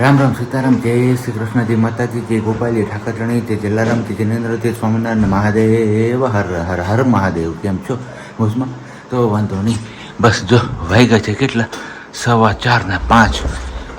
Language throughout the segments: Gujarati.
રામ રામ સીતારામ, જય શ્રી કૃષ્ણ, જય માતાજી, જય ગોપાલી ઠાકરણી જય જલારામ, જય જિનેન્દ્ર, જય સ્વામિનારાયણ, મહાદેવ, હર હર હર મહાદેવ, કેમ છો? મોજમાં? તો વાંધો નહીં. બસ જો વાગ્યા છે કેટલા? સવા ચાર ને પાંચ.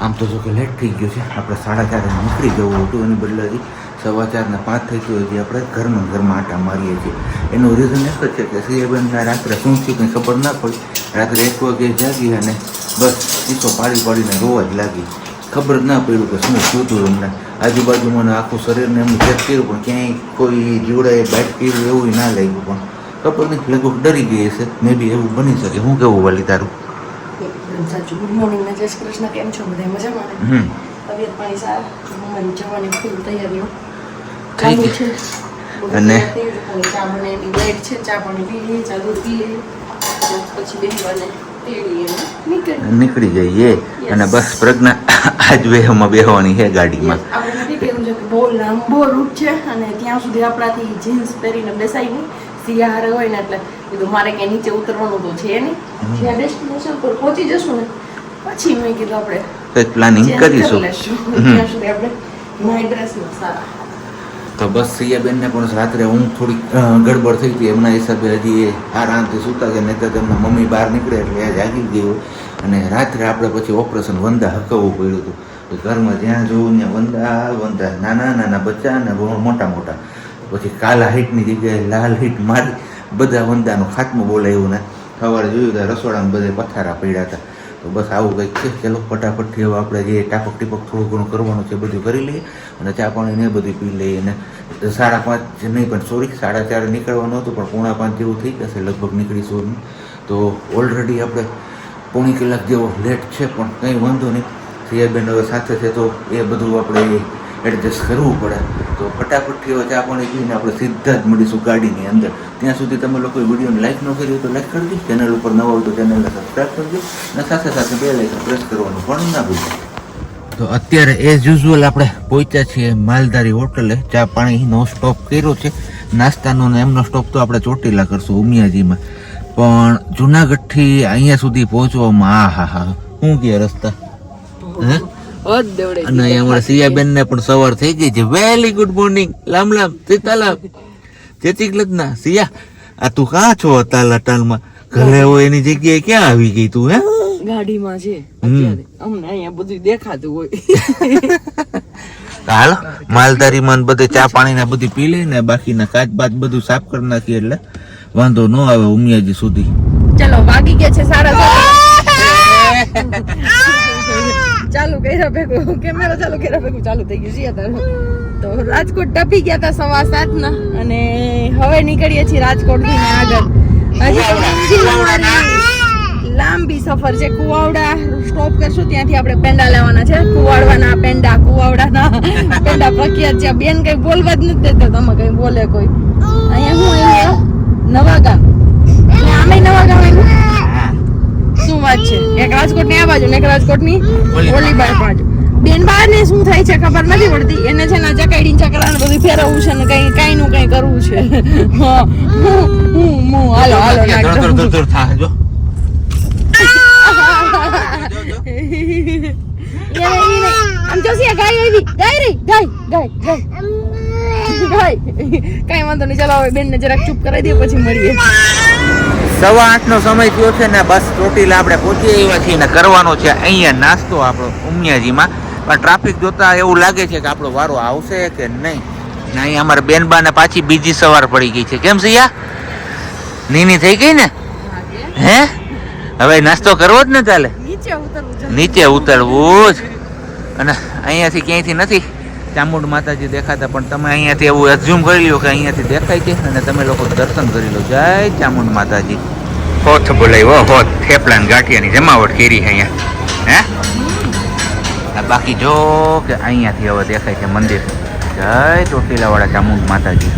આમ તો જો કે લેટ થઈ ગયો છે. આપણે સાડા ચારે નીકળી જવું હતું એની બદલે હજી સવા ચાર ને પાંચ થઈ ગયો હજી આપણે ઘરમાં ઘરમાં આટા મારીએ છીએ. એનું રીઝન એક જ છે કે સિયાબેનના રાત્રે શું થયું કંઈ ખબર ના પડી. રાત્રે એક વાગે જાગી અને બસ ચીસો પાડી પાડીને રોવા જ લાગી. ખબર ના પડ્યું કે શું થયું હતું એમને. આજુબાજુ મને આખું શરીરને એમનું ચેક કર્યું પણ ક્યાંય કોઈ જીવડાએ બાઇટ કર્યું એવું ના લાગ્યું. પણ ખબર નથી લગભગ ડરી ગઈ હશે. મે બી એવું બની શકે. હું કેવું વાલી તારું? સાચું. ગુડ મોર્નિંગ જય શ્રી કૃષ્ણ કેમ છો? બધા મજામાં? હમ. તબિયત પાણી સારું? જવાની ફૂલ તૈયારીઓ ચાલુ. છે. અને-. ચા બનાવીની લેટ છે ચા પાણી પી લઈએ ચા દૂધ પી લઈએ. પછી બેસવાને નીકળી જઈએ. અને બસ પ્રજ્ઞા આજ વેહમાં બેહવાની છે ગાડીમાં. બહુ લાંબો રૂટ છે અને ત્યાં સુધી આપણાથી જીન્સ પહેરીને બેસાય નહીં શિયાળે હોય ને એટલે કીધું મારે ક્યાંય નીચે ઉતરવાનું તો છે નહીં. જ્યાં ડેસ્ટિનેશન પર પહોંચી જશું ને પછી મેં કીધું આપણે કંઈક પ્લાનિંગ કરીશું. ત્યાં સુધી આપણે માય ડ્રેસમાં સારા. તો બસ સૈયાબેનને પણ રાત્રે ઊંઘ થોડી ગડબડ થઈ હતી. એમના હિસાબે હજી એ આરામથી સૂતા છે નહીં તો તેમના મમ્મી બહાર નીકળે એટલે એ જાગી ગયું. અને રાત્રે આપણે પછી ઓપરેશન વંદા હકવવું પડ્યું હતું. તો ઘરમાં જ્યાં જોવું ત્યાં વંદા વંદા, નાના નાના બચ્ચા અને મોટા મોટા. પછી કાલા હીટની જગ્યાએ લાલ હીટ મારી, બધા વંદાનો ખાતમું બોલાવ્યું ને. સવારે જોયું તો રસોડામાં બધે પથારા પડ્યા હતા. તો બસ આવું કંઈક છે. ચલો ફટાફટથી હવે આપણે જે ટાપક ટીપક થોડું ઘણું કરવાનું છે બધું કરી લઈએ અને ચા પાણી ને બધું પી લઈએ. અને સાડા પાંચ નહીં, પણ સોરી, સાડા ચાર નીકળવાનું હતું, પણ પોણા પાંચ જેવું થઈ જશે લગભગ નીકળીશું તો ઓલરેડી આપણે પોણી કલાક જેવો લેટ છે, પણ કંઈ વાંધો નહીં. સિયાબેન હવે સાથે છે, તો એ બધું આપણે એડજસ્ટ કરવું પડે. તો ફટાફટથી હવે ચા પાણી પીને આપણે સીધા જ મળીશું ગાડીની અંદર. ત્યાં સુધી તમે લોકો વિડીયોને લાઇક ન કર્યું તો લાઇક કરજો. ચેનલ ઉપર નવા હોય તો ચેનલને સબસ્ક્રાઈબ કરજો. અને સાથે સાથે બે લાઇક પ્રેસ કરવાનું પણ ના ભૂલતા તો અત્યારે એઝ યુઝ્યુઅલ આપણે પહોંચ્યા છીએ માલધારી હોટલે. ચા પાણીનો સ્ટોપ કર્યો છે. નાસ્તાનો ને એમનો સ્ટોપ તો આપણે ચોટીલા કરશું ઉમિયાજીમાં. પણ જુનાગઢથી અહીંયા સુધી પહોંચવામાં આ હા હા શું કે રસ્તા? હે? અને અમારા સિયાબેન ને પણ સવાર થઈ ગઈ છે. વેરી ગુડ મોર્નિંગ લામ લામ. સીતાલામ શ્રી કૃષ્ણ સિયા આ તું કા છો અતાલ અટાલમાં ઘરે હોય એની જગ્યાએ ક્યાં આવી ગઈ તું હે? ગાડીમાં છે. અમને અહીંયા બધું દેખાતું હોય. હાલો હાલો માલધારીમાં બધે ચા પાણી ને બધું પી લે ને બાકીના કાચ બાચ બધું સાફ કરી નાખીએ એટલે વાંધો ન આવે ઉમિયાજી સુધી. ચલો વાગી ગયા છે સાડા સાત ચાલુ કર્યા ભેગું કેમેરા ચાલુ કર્યા ભેગું ચાલુ થઈ ગયું છે અત્યારે. તો રાજકોટ ટપી ગયા હતા સવા સાત ના અને હવે નીકળીએ છીએ રાજકોટથી આગળ લાંબી સફર છે. કુવાવડા સ્ટોપ કરશું ત્યાંથી આપણે પેંડા લેવાના છે. કુવાડવાના પેંડા કુવાવડાના પેંડા પ્રખ્યાત છે. બેન કઈ બોલવા જ નથી દેતા તમે કઈ બોલે કોઈ. અહીંયા હું નવા ગામ આમે નવા ગામ વાત છે. એક રાજકોટની આ બાજુ ને એક રાજકોટની ઓલી બાજુ. બેન બાર ને શું થાય છે ખબર નથી પડતી. એને છે ને ચકાઈડી ચકરા ને બધું ફેરવવું છે ને કઈ કઈ નું કઈ કરવું છે. હું. હાલો હાલો. આમ જોશી ગાય આવી. ગાય ગાય ગાય ગાય. ગાય. કઈ વાંધો નહીં. ચાલો હવે બેન ને જરાક ચૂપ કરાવી દે પછી મળીએ. સવા આઠ નો સમય થયો છે ને બસ ચોટીલા આપણે પહોંચી આવ્યા છીએ ને કરવાનો છે અહીંયા નાસ્તો આપણો ઉમિયાજીમાં. પણ ટ્રાફિક જોતા એવું લાગે છે કે આપણો વારો આવશે કે નહીં. ને અહીંયા અમારે બેનબાને પાછી બીજી સવાર પડી ગઈ છે. કેમ સિયા? નીની થઈ ગઈ ને? હે? હવે નાસ્તો કરવો જ ને ચાલે નીચે નીચે ઉતરવું જ. અને અહીંયાથી ક્યાંયથી નથી? ચામુંડ માતાજી દેખાતા પણ તમે અહીંયાથી એવું એઝ્યુમ કરી લ્યો કે અહીંયાથી દેખાય છે અને તમે લોકો દર્શન કરી લો. જય ચામુંડ માતાજી. હોથ બોલાવ્યો હોથ થેપલાન ગાંઠિયાની જમાવટ કરી અહીંયા. હે? આ બાકી જો કે અહીંયાથી હવે દેખાય છે મંદિર. જય ચોટીલાવાળા ચામુંડ માતાજી.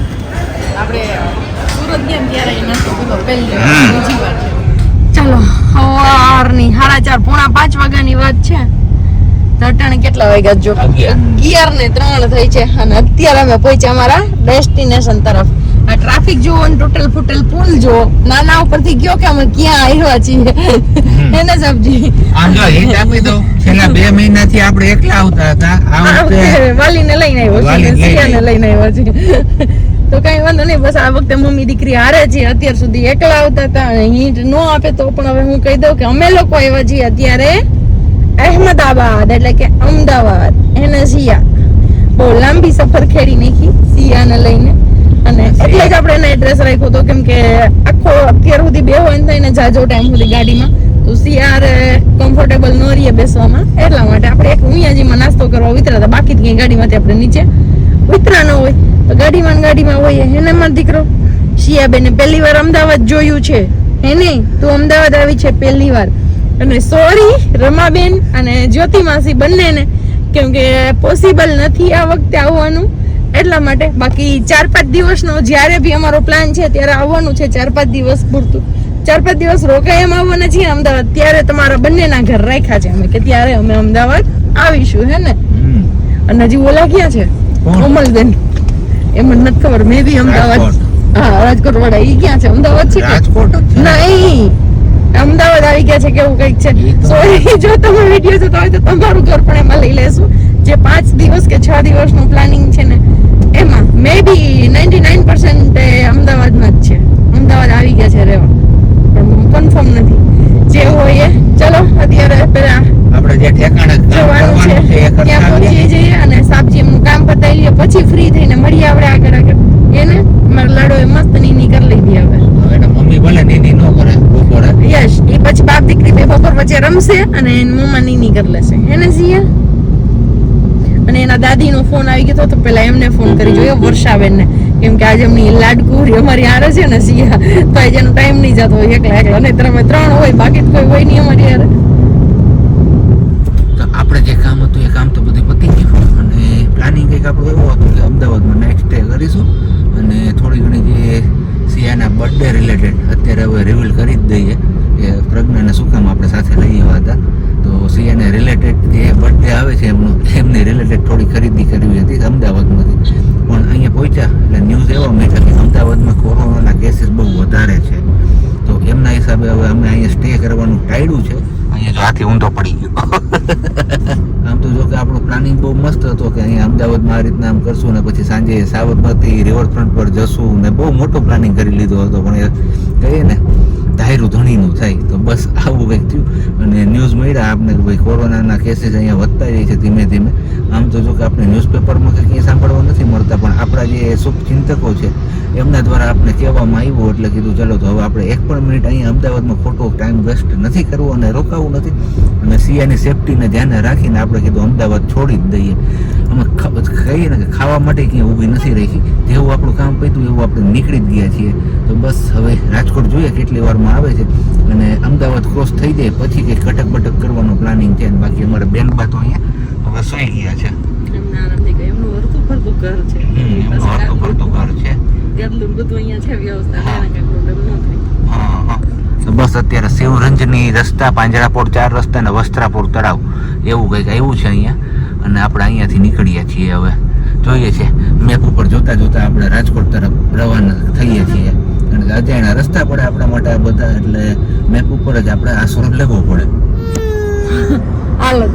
ચાલો સવારની સાડા ચાર પોણા પાંચ વાગ્યાની વાત છે. તો અટાણે કેટલા વાગ્યા જો અગિયાર. ને ત્રણ થઈ છે અને અત્યારે અમે પહોંચ્યા અમારા ડેસ્ટિનેશન તરફ. આ ટ્રાફિક જુઓ ને ટોટલ ફૂટેલ પુલ જુઓ. નાના ઉપરથી ગયો કે અમે ક્યાં આવ્યા છીએ? એને સમજી. આમ જો આપી દો છેલ્લા બે મહિનાથી આપણે એકલા આવતા હતા. આ વખતે વાલીને લઈને આવ્યો છે સિયાને. લઈને આવ્યો છે તો કઈ વાંધો નહીં બસ આ વખતે મમ્મી દીકરી હારે છે અત્યાર સુધી એકલા આવતા હતા અને હિન્ટ નો આપે તો પણ હવે હું કહી દઉં કે અમે લોકો આવ્યા છીએ અત્યારે અહેમદાબાદ એટલે કે અમદાવાદ એને સિયા બહુ લાંબી સફર ખેડી નાખી સિયાને લઈને. અને એટલે જ આપણે એને એડ્રેસ રાખ્યો હતો કેમ કે આખો અત્યાર સુધી બે હોય થઈને જાજો ટાઈમ સુધી ગાડીમાં. તો સિયાર કમ્ફર્ટેબલ ન રહીએ બેસવામાં. એટલા માટે આપણે એક ઉમિયાજીમાં નાસ્તો કરવા ઉતર્યા હતા. બાકી ક્યાંય ગાડીમાંથી આપણે નીચે ઉતરા ન હોય. તો ગાડીમાં ગાડીમાં હોઈએ. એને મારો દીકરો? શિયાબેને પહેલી વાર અમદાવાદ જોયું છે. હે નહીં તું અમદાવાદ આવી છે પહેલી વાર. અને સોરી રમાબેન અને જ્યોતિ માસી બંનેને કેમ કે પોસિબલ નથી આ વખતે આવવાનું. એટલા માટે બાકી ચાર પાંચ દિવસનો જ્યારે બી અમારો પ્લાન છે ત્યારે આવવાનું છે ચાર પાંચ દિવસ પૂરતું. ચાર પાંચ દિવસ રોકાય એમ આવવાના છીએ. અમદાવાદ ત્યારે તમારા બંનેના ઘર રાખ્યા છે. અમે કે ત્યારે અમે અમદાવાદ આવીશું હે ને? અને હજી ઓલા ક્યાં છે? કોમલબેન. એ મને નથી ખબર. મે બી અમદાવાદ હા રાજકોટ વાળા એ ક્યાં છે? અમદાવાદ છે રાજકોટ નહીં અમદાવાદ આવી ગયા છે કેવું કંઈક છે. સોરી જો તમે વીડિયો જોતા હોય તો તમારું ઘર પણ એમાં લઈ લેશું. જે પાંચ દિવસ કે છ દિવસનું પ્લાનિંગ છે ને એમાં maybe ninety nine percent અમદાવાદમાં જ છે. અમદાવાદ આવી ગયા છે રહેવા. પણ કન્ફર્મ નથી. જે હોય એ ચલો અત્યારે પેલા આપણે જે ઠેકાણે જવાનું છે ત્યાં. પહોંચી જઈએ અને સાપજી એમનું કામ પતાવી લઈએ. પછી ફ્રી થઈને મળીએ આપણે આગળ આગળ એને મારા લાડો એ મસ્ત નીની કરી લીધી હવે હવે એના મમ્મી ભલે નીની ન કરે બપોરે યશ એ પછી બાપ દીકરી બે બપોર વચ્ચે રમશે અને એની મમ્મા નીની લેશે. એને સિયા અને એના દાદીનો ફોન આવી ગયો તો પેલા એમને ફોન કરી જોયો, વર્ષાબેનને. કેમ કે આજે એમની લાડકુરી અમારી આરે છે ને સિયા તો આજે ટાઈમ નહીં જતો હોય એકલા એકલા. નહીં તમે ત્રણ હોય, બાકી કોઈ હોય નહીં અમારી આરે તો આપણે જે કામ હતું એ કામ તો બધું પતી ગયું. અને પ્લાનિંગ કંઈક આપણું એવું હતું કે અમદાવાદમાં નેક્સ્ટ ડે કરીશું. અને થોડી ઘણી જે સિયાના બર્થડે રિલેટેડ અત્યારે હવે રિવીલ કરી જ દઈએ. કે પ્રજ્ઞાને શું કામ આપણે સાથે લઈ આવ્યા હતા. તો સિયાને રિલેટેડ જે બર્થડે આવે છે એમનું એમને રિલેટેડ થોડી ખરીદી કરવી હતી અમદાવાદમાંથી પણ અહીંયા પહોંચ્યા એટલે ન્યૂઝ એવા મળ્યા કે અમદાવાદમાં કોરોનાના કેસીસ બહુ વધારે છે. તો એમના હિસાબે હવે અમે અહીંયા સ્ટે કરવાનું ટાળ્યું છે. અહીંયા હાથી ઊંધો પડી ગયો. આમ તો જો કે આપણો પ્લાનિંગ બહુ મસ્ત હતો કે અહીંયા અમદાવાદમાં આ રીતના આમ કરશું ને પછી સાંજે સાબરમતી રિવરફ્રન્ટ પર જશું ને બહુ મોટો પ્લાનિંગ કરી લીધો હતો. પણ એ કહીએ ને ધાયરું ધણીનું થાય. તો બસ આવું કંઈક થયું. અને ન્યૂઝ મળ્યા, આપને કે ભાઈ કોરોનાના કેસીસ અહીંયા વધતા જાય છે ધીમે ધીમે. આમ તો જો કે આપણે ન્યૂઝપેપરમાં કે ક્યાંય સાંભળવા નથી મળતા, પણ આપણા જે શુભ ચિંતકો છે, એમના દ્વારા આપણે કહેવામાં આવ્યું એટલે કીધું, ચાલો, તો હવે આપણે એક પણ મિનિટ અહીંયા અમદાવાદમાં ખોટો ટાઈમ વેસ્ટ નથી કરવો અને રોકાવું નથી. અને સિયાની સેફટીને ધ્યાને રાખીને આપણે કીધું, અમદાવાદ છોડી જ દઈએ. અમે કહીએ ને કે ખાવા માટે ક્યાંય ઊભી નથી રહી જેવું આપણું કામ પત્યું એવું આપણે નીકળી જ ગયા છીએ. તો બસ હવે રાજકોટ જોઈએ કેટલી વારમાં આવે છે. અને અમદાવાદ ક્રોસ થઈ જાય પછી કંઈ કટક બટક કરવાનો પ્લાનિંગ છે અને બાકી અમારે બેનબા તો અહીંયા હવે સોઈ ગયા છે. એમને ફરતું ઘર છે. હરતું ફરતું ઘર છે. ઘરનું બધું અહીંયા છે વ્યવસ્થા પ્રોબ્લેમ ન થાય. હા, હા. તો બસ અત્યારે શિવરંજની રસ્તા પાંજરાપોળ ચાર રસ્તા અને વસ્ત્રાપુર તળાવ. એવું કંઈક આવ્યું છે અહીંયા. અને આપણે અહીંયાથી નીકળીએ છીએ હવે. જોઈએ છે. મેપ ઉપર જોતા જોતા આપણે રાજકોટ તરફ રવાના થઈએ છીએ. કે અજાણ્યા રસ્તા પડે આપણા માટે આ બધા, એટલે મેપ ઉપર જ આપણે આશરો લેવો પડે. હાલો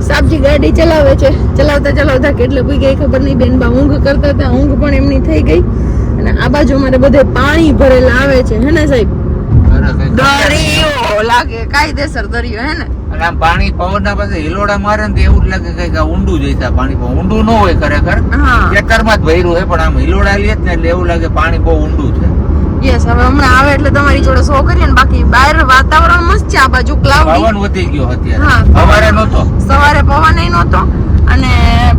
સાબજી ગાડી ચલાવે છે. ચલાવતા ચલાવતા કેટલે કોઈ ગઈ ખબર નહીં. બેન બા ઊંઘ કરતા હતા. ઊંઘ પણ એમની થઈ ગઈ. અને આ બાજુ અમારે બધે પાણી ભરેલા આવે છે. હે ને સાહેબ? દરિયો લાગે કાયદેસર દરિયો હે ને? અને આમ પાણી પવનના પાસે હિલોડા મારે ને એવું જ લાગે કંઈક ઊંડું જઈતા પાણી પણ ઊંડું ન હોય ખરેખર. ખેતરમાં જ ભર્યું હોય પણ આમ હિલોડા લે ને એટલે એવું લાગે પાણી બહુ ઊંડું છે. યસ હવે હમણાં આવે એટલે તમારી જોડે શો કરીએ ને. બાકી બહાર વાતાવરણ મસ્ત છે આ બાજુ ક્લાઉડી પવન વધી ગયો હા, અત્યારે સવારે નહોતો. સવારે પવન એ નહોતો. અને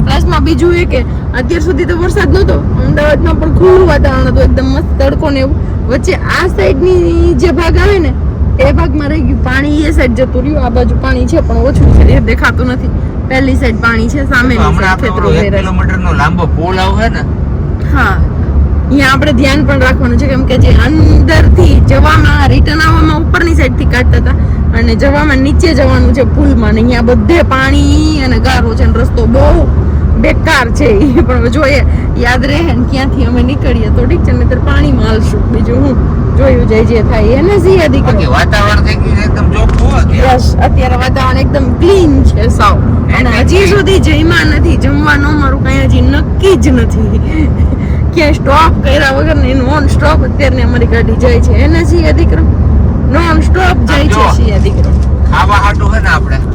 પ્લસમાં બીજું એ કે અત્યાર સુધી તો વરસાદ નહોતો. અમદાવાદમાં પણ ખુલ્લું વાતાવરણ હતું એકદમ મસ્ત તડકો ને એવું. વચ્ચે આ સાઈડની જે ભાગ આવે ને એ ભાગમાં રહી ગયું. પાણી એ સાઈડ જતું રહ્યું આ બાજુ પાણી છે પણ ઓછું છે એ દેખાતું નથી. પહેલી સાઈડ પાણી છે સામે. કિલોમીટર નો લાંબો પુલ આવે ને? હા. અહીંયા આપણે ધ્યાન પણ રાખવાનું છે કેમ કે જે અંદરથી જવામાં રિટર્ન આવવામાં ઉપરની સાઈડથી કાઢતા હતા અને જવામાં નીચે જવાનું છે પુલમાં ને અહીંયા બધે પાણી અને ગારો છે અને રસ્તો બહુ બેકાર છે એ પણ જોઈએ યાદ રહે ને ક્યાંથી અમે નીકળીએ તો ઠીક છે નહીતર પાણીમાં હાલશું. બીજું હું? જોયું જાય જે થાય. એને બાકી દીકરો વાતાવરણ થઈ ગયું એકદમ અત્યારે. યસ અત્યારે વાતાવરણ એકદમ ક્લીન છે સાવ. અને હજી સુધી જમ્યા નથી. જમવાનું મારું કઈ હજી નક્કી જ નથી. ક્યાંય સ્ટોપ કર્યા વગર ને નોન સ્ટોપ અત્યારે અમારી ગાડી જાય છે. એને સિયા દીકરો. નોન સ્ટોપ જાય છે જો. દીકરો. ખાવા હાટું હે ને આપણે.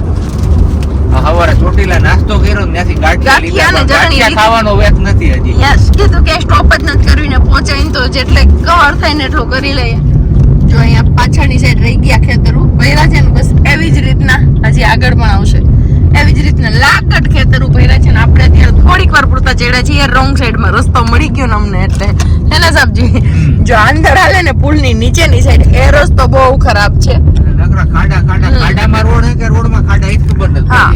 હવારે ચોટીલા નાસ્તો કર્યો ને ત્યાંથી ગાંઠિયા લીધા ગાંઠિયા ખાવાનો વેત નથી હજી. યસ કીધું કે સ્ટોપ જ નથી કર્યું ને પહોંચાય તો જેટલે કવર થાય ને એટલું કરી લઈએ. જો અહીંયા પાછળની સાઈડ રહી ગયા ખેતરું ભર્યા છે ને બસ એવી જ રીતના હજી આગળ પણ આવશે. એવી જ રીતના લાકડ ખેતર ભર્યા છે ને આપણે અત્યારે થોડીક વાર પૂરતા ચડ્યા છીએ. રોંગ સાઈડમાં રસ્તો મળી ગયો ને અમને એટલે. હે ને સાહેબજી જો અંદર હાલે ને પુલની નીચેની સાઈડ એ રસ્તો બહુ ખરાબ છે.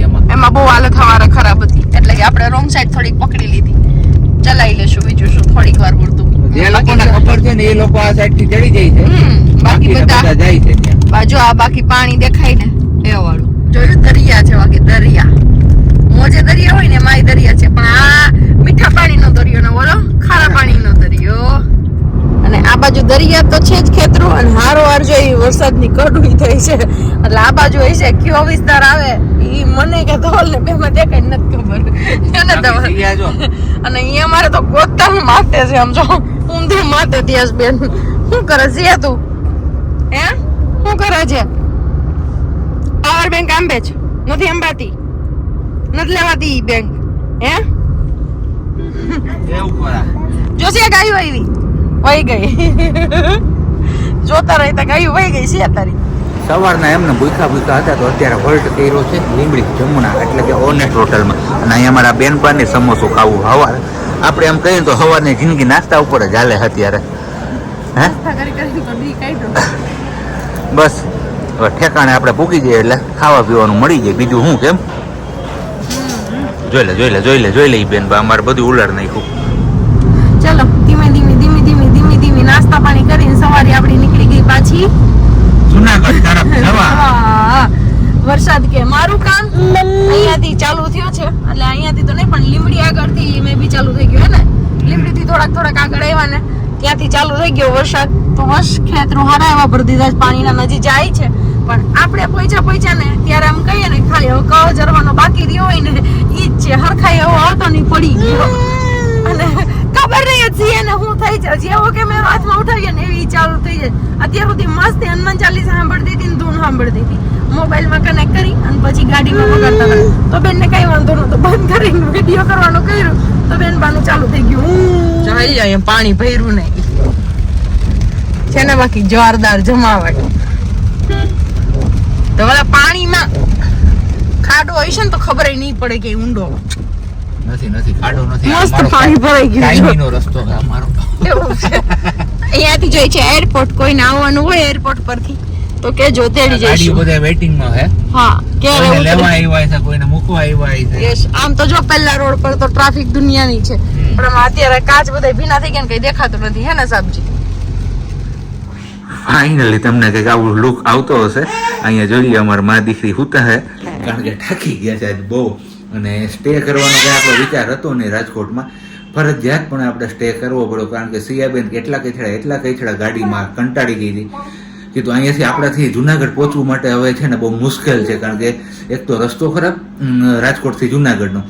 એમાં. બહુ હાલત હવારે ખરાબ હતી. એટલે કે આપણે રોંગ સાઈડ થોડીક પકડી લીધી. ચલાવી લેશું બીજું શું થોડીક વાર પૂરતું. જે લોકોને ખબર છે ને એ લોકો આ સાઈડથી ચડી જાય છે. બાકી બધા જાય છે બાજુ આ બાકી પાણી દેખાય ને એ વાળું. જોયું દરિયા છે કે દરિયા. મોજે દરિયા હોય ને માય દરિયા છે. પણ આ મીઠા પાણીનો દરિયો ને બોલો ખારા પાણીનો દરિયો. અને આ બાજુ દરિયા તો છે જ ખેતરો અને હારો હાર જો એ વરસાદની કડવી થઈ છે. એટલે આ બાજુ હોય છે કયો વિસ્તાર આવે એ મને કે ધોલ ને બેમાં દેખાય નથી ખબર. એને જો અને અહીંયા મારે તો ગોતા માથે છે આમ જો ઊંધે માથે ત્યાં બેન. શું કરે છે તું? હે? શું કરે છે? પાવર બેંક આંબે છે. નથી અંબાતી નથી લેવાતી બેંક હે? જોશે ગાયું આવી વહી. ગઈ. જોતા રહેતા ગાયું વહી ગઈ છે તારી સવારના એમને ભૂખા ભૂખા હતા તો અત્યારે હોલ્ટ કર્યો છે લીમડી જમુના એટલે કે ઓનેસ્ટ હોટલમાં. અને અહીંયા મારા બેનપાને સમોસું ખાવું હવાર. આપણે એમ કહીએ તો સવારની જિંદગી નાસ્તા ઉપર જ હાલે અત્યારે. હે? તો બસ. હવે ઠેકાણે આપણે પૂકી જઈએ એટલે ખાવા પીવાનું મળી જાય. બીજું શું કેમ? જોઈ લે જોઈ લે જોઈ લે જોઈ લે બેન અમારે બધું ઉલાર નાખ્યું. ચલો ધીમે ધીમે ધીમે ધીમે ધીમે ધીમે નાસ્તા પાણી કરીને સવારે આપણી નીકળી ગઈ પાછી. જુનાગઢ તરફ જવા. હા, વરસાદ કે મારું કામ? અહીંયાથી ચાલુ થયો છે. એટલે અહીંયાથી તો નહીં પણ લીમડી આગળથી મેં બી ચાલુ થઈ ગયું હે ને? લીમડી થી થોડાક થોડાક આગળ આવ્યા ને. ત્યાંથી ચાલુ થઈ ગયો વરસાદ. તો હશ ખેતરો હારા એવા ભરી પાણીના નજીક જાય છે. પણ આપણે પહોંચ્યા પહોંચ્યા ને ત્યારે આમ કહીએ ને ખાલી હવે કવ જરવાનો બાકી રહ્યો હોય ને, ઈ જ છે. હરખાઈ એવો આવતો નહીં પડી ગયો. અને ખબર નહીં હતી એને હું થઈ જાય? જેવો કે મેં હાથમાં ઉઠાવીએ ને, એવી ચાલુ થઈ જાય. અત્યાર સુધી મસ્ત હનુમાન ચાલીસા સાંભળતી હતી ને ધૂન સાંભળતી હતી. મોબાઈલમાં કનેક્ટ કરી અને પછી ગાડીમાં વગાડતા હતા. તો બેનને કઈ વાંધો નતો બંધ કરીને વીડિયો કરવાનું કર્યું. તો બેન બાનું ચાલુ થઈ ગયું. ચાલી જાય પાણી ભર્યું નહીં. છે ને બાકી જોરદાર જમાવટ. તો ઓલા પાણીમાં ખાડો હોય છે ને તો ખબર નહીં પડે કે ઊંડો. નથી નથી ખાડો નથી. મસ્ત પાણી ભરાઈ ગયું છે. કાયમીનો રસ્તો છે અમારો એવું છે. અહીંયાથી જોઈ છે એરપોર્ટ કોઈને આવવાનું હોય એરપોર્ટ પરથી. તો કેજો તેડી ગાડીઓ જઈશું. બધા વેઇટિંગમાં હે? હા ક્યારે લેવા આવ્યા છે કોઈને મૂકવા આવ્યા છે. યસ આમ તો જો પહેલા રોડ પર તો ટ્રાફિક દુનિયાની છે. પણ અત્યારે કાચ બધા ભીના થઈ ગયા ને કઈ દેખાતું નથી હે ને સાબજી? ફાઇનલી તમને કંઈક આવું લુક આવતો હશે. અહીંયા જોઈએ અમારા મા દીકરી હુતા હે. કારણ કે થાકી ગયા છે આજ બહુ. અને સ્ટે કરવાનો કઈ આપણો વિચાર હતો નહીં રાજકોટમાં. ફરજિયાત પણ આપણે સ્ટે કરવો પડ્યો કારણ કે સિયાબેન કેટલા કચડા એટલા કચડા ગાડીમાં કંટાળી ગઈ હતી. કીધું અહીંયાથી આપણાથી જુનાગઢ પહોંચવું માટે હવે છે ને બહુ મુશ્કેલ છે કારણ કે એક તો રસ્તો ખરાબ રાજકોટથી જુનાગઢનો.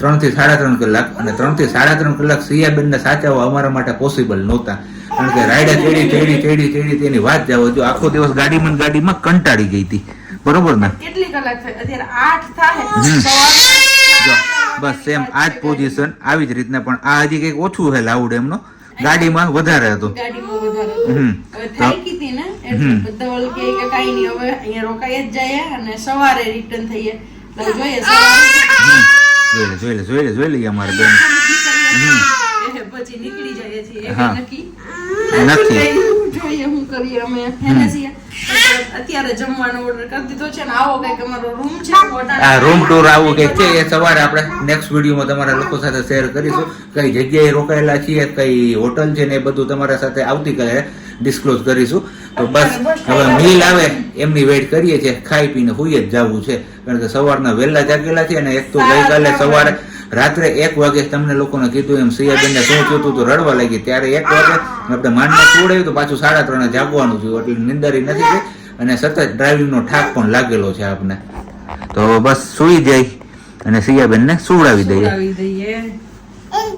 ત્રણથી સાડા ત્રણ કલાક અને ત્રણથી સાડા ત્રણ કલાક સિયાબેનને સાચવવા અમારા માટે પોસિબલ નહોતા. કારણ કે રાયડા ચેડી ચેડી ચેડી ચેડી તેની વાત જાવ જો આખો દિવસ ગાડીમાં ગાડીમાં કંટાળી ગઈ હતી. બરોબર ને? કેટલી કલાક થઈ? અત્યારે આઠ થાય. બસ સેમ આ જ પોઝિશન આવી જ રીતના પણ આ હજી કંઈક ઓછું છે લાઉડ એમનો. ગાડીમાં વધારે હતો. હમ. હતી ને એટલે બધા ઓલ કે કે કાંઈ નહીં હવે અહીંયા રોકાઈ જ જઈએ અને સવારે રિટર્ન થઈએ. તો જોઈએ સવારે. જોઈ લે જોઈ લે જોઈ લે જોઈ લઈએ અમારે બેન. પછી નીકળી જઈએ છીએ. એ નક્કી. નથી જોઈએ શું કરીએ અમે હેને છીએ. અત્યારે જમવાનો ઓર્ડર કરી દીધો છે ને આવો કંઈક અમારો રૂમ છે આ રૂમ ટૂર આવો કંઈક છે એ સવારે આપણે નેક્સ્ટ વિડીયોમાં તમારા લોકો સાથે શેર કરીશું. કઈ જગ્યાએ રોકાયેલા છીએ કઈ હોટલ છે ને એ બધું તમારા સાથે આવતીકાલે ડિસ્ક્લોઝ કરીશું. તો બસ હવે મિલ આવે એમની વેઇટ કરીએ છીએ ખાઈ પીને હોઈએ જ જવું છે. કારણ કે સવારના વહેલા જાગેલા છે અને એક તો ગઈકાલે સવારે રાત્રે એક વાગે તમને લોકોને કીધું એમ સિયાબેનને શું થયું હતું તો રડવા લાગી. ત્યારે એક વાગે આપણે માનને છોડાયું તો પાછું સાડા ત્રણે જાગવાનું થયું એટલે નિંદારી નથી થઈ. અને સતત ડ્રાઇવિંગનો ઠાક પણ લાગેલો છે આપને. તો બસ સુઈ જાય અને સિયાબેનને સુવડાવી દઈએ.